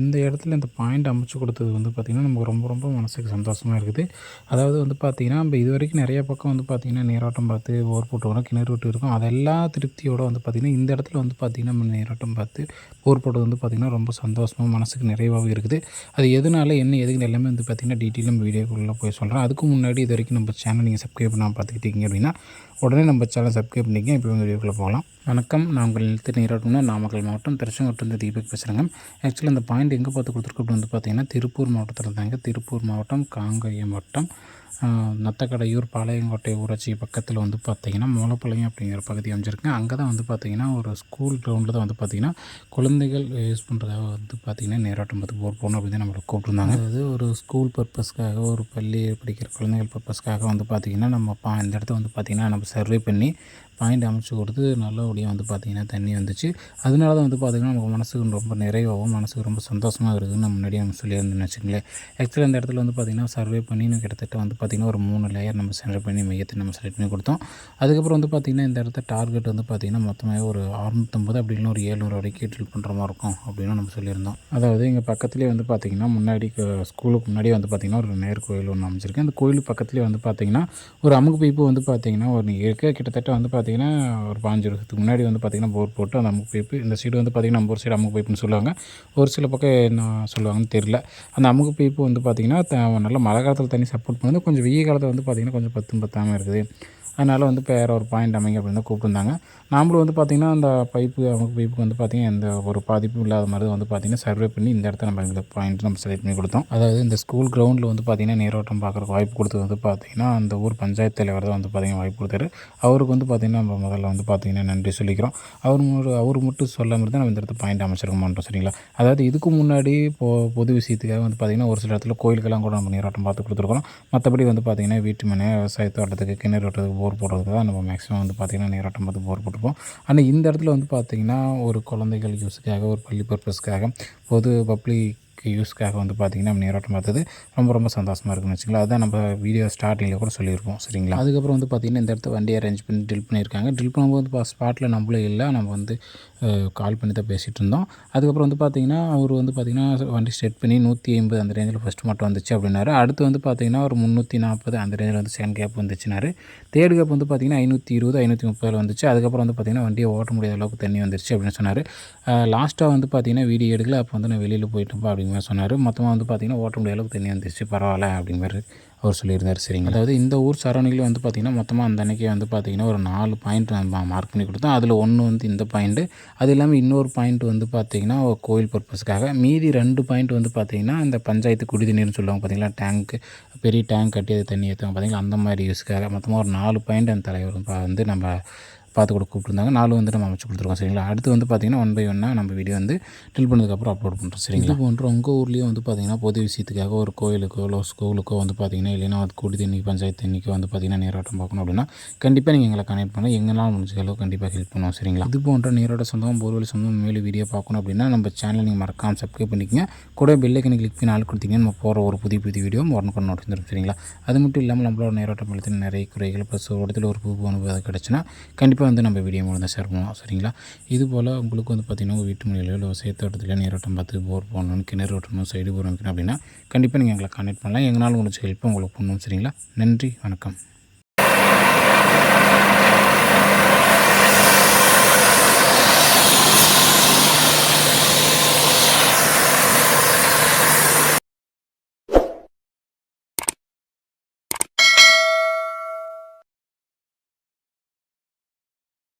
இந்த இடத்துல இந்த பாயிண்ட் அமைச்சு கொடுத்தது வந்து பார்த்திங்கன்னா நமக்கு ரொம்ப ரொம்ப மனசுக்கு சந்தோஷமாக இருக்குது. அதாவது வந்து பார்த்திங்கன்னா நம்ம இது வரைக்கும் நிறைய பக்கம் வந்து பார்த்திங்கன்னா நீராட்டம் பார்த்து போர் போட்டு கிணறு விட்டு இருக்கும். அதெல்லாம் திருப்தியோடு வந்து பார்த்திங்கன்னா இந்த இடத்துல வந்து பார்த்திங்கன்னா நம்ம நீராட்டம் பார்த்து போர் போட்டது வந்து பார்த்திங்கன்னா ரொம்ப சந்தோஷமாக மனசுக்கு நிறைவாகவும் இருக்குது. அது எதனால என்ன எதுக்கு எல்லாமே வந்து பார்த்திங்கன்னா டீட்டெயில் நம்ம வீடியோக்குள்ளே போய் சொல்கிறேன் அதுக்கு முன்னாடி இது வரைக்கும் நம்ம சேனல் நீங்கள் சப்ஸ்கிரைப் பண்ணால் பார்த்துக்கிட்டீங்க அப்படின்னா உடனே நம்ம சேனல் சப்ஸ்கிரைப் பண்ணிக்க இப்போ வீடியோக்குள்ளே போகலாம். வணக்கம். நான் உங்கள் நிலத்து நீராட்டம்னா நாமக்கல் மாவட்டம் திருச்செங்கோட்டிலிருந்து தீபக் பேசுகிறேங்க ஆக்சுவலி அந்த பாயிண்ட் எங்கே பார்த்து கொடுத்துருக்கு அப்படின்னு வந்து பார்த்திங்கன்னா திருப்பூர் மாவட்டத்தில் தாங்க. திருப்பூர் மாவட்டம் காங்கயம் மாவட்டம் நத்தக்கடையூர் பாளையங்கோட்டை ஊராட்சி பக்கத்தில் வந்து பார்த்திங்கன்னா மூலப்பாளையம் அப்படிங்கிற பகுதி அமைஞ்சிருக்குங்க அங்கே தான் வந்து பார்த்திங்கன்னா ஒரு ஸ்கூல் கிரவுண்டில் தான் வந்து பார்த்திங்கன்னா குழந்தைகள் யூஸ் பண்ணுறதாக வந்து பார்த்திங்கன்னா நேராட்டம் பார்த்து போர் போகணும் அப்படின்னு நம்மளை கூப்பிட்டுருந்தாங்க. அதாவது ஒரு ஸ்கூல் பர்பஸ்க்காக ஒரு பள்ளி படிக்கிற குழந்தைகள் பர்பஸ்க்காக வந்து பார்த்திங்கன்னா நம்ம பா இந்த இடத்த வந்து பார்த்திங்கன்னா நம்ம சர்வே பண்ணி பாயிண்ட் அமைச்சு கொடுத்து நல்லபடியாக வந்து பார்த்திங்கன்னா தண்ணி வந்துச்சு. அதனால தான் வந்து பார்த்திங்கன்னா நமக்கு மனசுக்கு ரொம்ப நிறைவாகவும் மனசுக்கு ரொம்ப சந்தோஷமாக இருக்குதுன்னு நம்ம முன்னாடியே நம்ம சொல்லியிருந்தோம்னு வச்சுங்களேன் ஆக்சுவலாக இந்த இடத்துல வந்து பார்த்திங்கன்னா சர்வே பண்ணி கிட்டத்தட்ட வந்து பார்த்திங்கன்னா ஒரு மூணு லேயர் நம்ம சென்டர் பண்ணி மையத்தை நம்ம செலக்ட் பண்ணி கொடுத்தோம் அதுக்கப்புறம் வந்து பார்த்திங்கன்னா இந்த இடத்த டார்கெட் வந்து பார்த்திங்கன்னா மொத்தமாக ஒரு அறுநூத்தம்பது அப்படி இல்லை ஒரு ஏழ்நூறு வரைக்கும் ட்ரில் பண்ணுற மாதிரி இருக்கும் அப்படின்னு நம்ம சொல்லியிருந்தோம் அதாவது எங்கள் பக்கத்துலேயே வந்து பார்த்திங்கன்னா முன்னாடி ஸ்கூலுக்கு முன்னாடியே வந்து பார்த்திங்கன்னா ஒரு நேர் கோயில் ஒன்று அமைச்சிருக்கேன் அந்த கோயில் பக்கத்துலேயே வந்து பார்த்திங்கன்னா ஒரு அமுகு பைப்பு வந்து பார்த்திங்கன்னா ஒரு இருக்க கிட்டத்தட்ட வந்து பார்த்திங்கன்னா ஒரு பாஞ்சு வருஷத்துக்கு முன்னாடி வந்து பார்த்திங்கன்னா போர் போட்டு அந்த அமுக்கு பைப்பு இந்த சைடு வந்து பார்த்திங்கன்னா நம்ம ஒரு சைடு அமுக்கு பைப்புன்னு சொல்லுவாங்க ஒரு சில பக்கம் என்ன சொல்லுவாங்கன்னு தெரில அந்த அமுக்கு பைப்பு வந்து பார்த்திங்கன்னா நல்ல மழை காலத்தில் தண்ணி சப்போர்ட் பண்ணி கொஞ்சம் வெய்ய காலத்தில் வந்து பார்த்திங்கன்னா கொஞ்சம் பத்தும் பத்தாமல் இருக்குது அதனால் வந்து இப்போ வேறு ஒரு பாயிண்ட் அமைங்க அப்படின்னு தான் கூப்பிட்டுருந்தாங்க நாமளும் வந்து பார்த்திங்கன்னா அந்த பைப்பு அவங்க பைப்புக்கு வந்து பார்த்திங்கன்னா எந்த ஒரு பாதிப்பும் இல்லாத மாதிரி வந்து பார்த்திங்கன்னா சர்வே பண்ணி இந்த இடத்த நம்ம இந்த பாயிண்ட் நம்ம செலக்ட் பண்ணி கொடுத்தோம் அதாவது இந்த ஸ்கூல் கிரவுண்டில் வந்து பார்த்திங்கன்னா நீரோட்டம் பார்க்குறக்கு வாய்ப்பு கொடுத்தது வந்து பார்த்திங்கன்னா அந்த ஊர் பஞ்சாயத்து தலைவர் தான் வந்து பார்த்திங்கன்னா வாய்ப்பு கொடுத்தாரு அவருக்கு வந்து பார்த்திங்கன்னா நம்ம முதல்ல வந்து பார்த்திங்கன்னா நன்றி சொல்லிக்கிறோம் அவர் அவர் மட்டும் சொல்லாமல் தான் நம்ம இந்த இடத்த பாயிண்ட் அமைச்சிருக்க மாட்டோம் சரிங்களா அதாவது இதுக்கு முன்னாடி பொது விஷயத்துக்காக வந்து பார்த்திங்கன்னா ஒரு சில இடத்துல கோயிலுக்கெல்லாம் கூட நம்ம நீரோட்டம் பார்த்து கொடுத்துருக்குறோம் மற்றபடி வந்து பார்த்திங்கன்னா வீட்டு மனை விவசாய தோட்டத்துக்கு கிணறு ஓட்டத்துக்கு போர் போடுறதுக்கு தான் நம்ம மேக்ஸிமம் வந்து பார்த்திங்கன்னா நீராட்டம் பார்த்து போர் போட்டுருப்போம். ஆனால் இந்த இடத்துல வந்து பார்த்திங்கன்னா ஒரு குழந்தைகள் யூஸுக்காக ஒரு பள்ளி பர்பஸ்க்காக பொது பப்ளிக் யூஸ்க்காக வந்து பார்த்திங்கன்னா நம்ம நீராட்டம் பார்த்தது ரொம்ப ரொம்ப சந்தோஷமாக இருக்குன்னு வச்சுங்களா அதான் நம்ம வீடியோ ஸ்டார்டிங்கில் கூட சொல்லியிருப்போம். சரிங்களா? அதுக்கப்புறம் வந்து பார்த்திங்கன்னா இந்த இடத்த வண்டி அரேஞ்ச் பண்ணி ட்ரில் பண்ணியிருக்காங்க. ட்ரில் பண்ணும்போது ஸ்பாட்டில் நம்மளே இல்லை. நம்ம வந்து கால் பண்ணி தான் பேசிகிட்டு இருந்தோம் அதுக்கப்புறம் வந்து பார்த்திங்கன்னா அவர் வந்து பார்த்திங்கன்னா வண்டி ஸ்டெட் பண்ணி நூற்றி ஐம்பது அந்த ரேஞ்சில் ஃபஸ்ட்டு மட்டும் வந்துச்சு அப்படின்னாரு. அடுத்து வந்து பார்த்திங்கன்னா ஒரு முந்நூற்றி நாற்பது அந்த ரேஞ்சில் வந்து செகண்ட் கேப் வந்துச்சுனாரு தேர்ட் கேப் வந்து பார்த்திங்கன்னா ஐநூற்றி இருபது ஐநூற்றி முப்பதில் வந்துச்சு. அதுக்கப்புறம் வந்து பார்த்திங்கன்னா வண்டியை ஓட்ட முடியாத அளவுக்கு தண்ணி வந்துருச்சு அப்படின்னு சொன்னார். லாஸ்ட்டாக வந்து பார்த்திங்கன்னா வீடியோ எடுக்கல. அப்போ வந்து நான் வெளியில் போயிட்டேன்ப்பா அப்படிங்கிற சொன்னார். மொத்தமாக வந்து பார்த்திங்கன்னா ஓட்ட முடியாத அளவுக்கு தண்ணி வந்துருச்சு. பரவாயில்ல அப்படிங்கிற அவர் சொல்லியிருந்தார் சரிங்க. அதாவது இந்த ஊர் சரௌண்டிங்கில் வந்து பார்த்திங்கன்னா மொத்தமாக அந்த அன்றைக்கி வந்து பார்த்திங்கன்னா ஒரு நாலு பாயிண்ட் மார்க் பண்ணி கொடுத்தோம் அதில் ஒன்று வந்து இந்த பாயிண்ட்டு அது இல்லாமல் இன்னொரு பாயிண்ட் வந்து பார்த்திங்கன்னா கோயில் பர்பஸ்க்காக மீதி ரெண்டு பாயிண்ட் வந்து பார்த்திங்கன்னா இந்த பஞ்சாயத்து குடிநீர்னு சொல்லுவாங்க பார்த்திங்களா டேங்க்கு பெரிய டேங்க் கட்டி அது தண்ணி ஏற்றுவாங்க பார்த்திங்களா அந்த மாதிரி யூஸ்க்காக மொத்தமாக ஒரு நாலு பாயிண்ட் அந்த தலைவர் வந்து நம்ம பார்த்து கூட கூப்பிட்டுருந்தாங்க. நாலு வந்து நம்ம அமைச்சு கொடுத்துருக்கோம் சரிங்களா? அடுத்து வந்து பார்த்திங்கன்னா ஒன் பை ஒன்னாக நம்ம வீடியோ வந்து ஃபில் பண்ணதுக்கப்புறம் அப்லோட் பண்ணுறோம் சரிங்களா? போன்ற உங்கள் ஊர்லேயும் வந்து பார்த்திங்கன்னா பொது விஷயத்துக்காக ஒரு கோயிலுக்கோ இல்லை ஸ்கூலுக்கோ வந்து பார்த்திங்கன்னா இல்லைன்னா அது கூடி தண்ணி பஞ்சாயத்து தண்ணிக்கோ வந்து பார்த்திங்கன்னா நீராட்டம் பார்க்கணும் அப்படின்னா கண்டிப்பாக நீங்கள் எங்களை கனெக்ட் பண்ணலாம். எங்களால் முடிஞ்ச அளவு கண்டிப்பாக ஹெல்ப் பண்ணுவோம் சரிங்களா? இது போன்ற நீரோட சொந்தம் போர்வெளி சொந்தம் மேலே வீடியோ பார்க்கணும் அப்படின்னா நம்ம சேனல் நீங்கள் மறக்காமல் சப்ஸ்கிரைப் பண்ணிக்கங்க. கூட பெல்லைக்கனை கிளிக் பண்ணி ஆள் கொடுத்தீங்கன்னா நம்ம போகிற ஒரு புதிய புதிய வீடியோ உடனுக்கு நோட்டி வந்துடும் சரிங்களா? அது மட்டும் இல்லாமல் நம்மளோட நீரோட்டம் பள்ளத்தில் நிறைய குறைகள் ப்ளஸ் ஒரு இடத்துல ஒரு பூ அனுபவம் கிடச்சுன்னா கண்டிப்பாக வந்து நம்ம வீடியோ மூலம் தான் ஷேர் பண்ணுவோம் சரிங்களா? இது போல் உங்களுக்கு வந்து பார்த்திங்கன்னா உங்கள் வீட்டு முறையிலோ இல்லை விவசாயத்தோட்டத்தில் நீரோட்டம் பார்த்து போர் போடணும் கிணறு ஓட்டணும் சைடு போர் வைக்கணும் அப்படின்னா கண்டிப்பாக நீங்கள் எங்களை கான்டெக்ட் பண்ணலாம். எங்களால் உங்களுக்கு ஹெல்ப் உங்களுக்கு பண்ணணும் சரிங்களா? நன்றி வணக்கம்.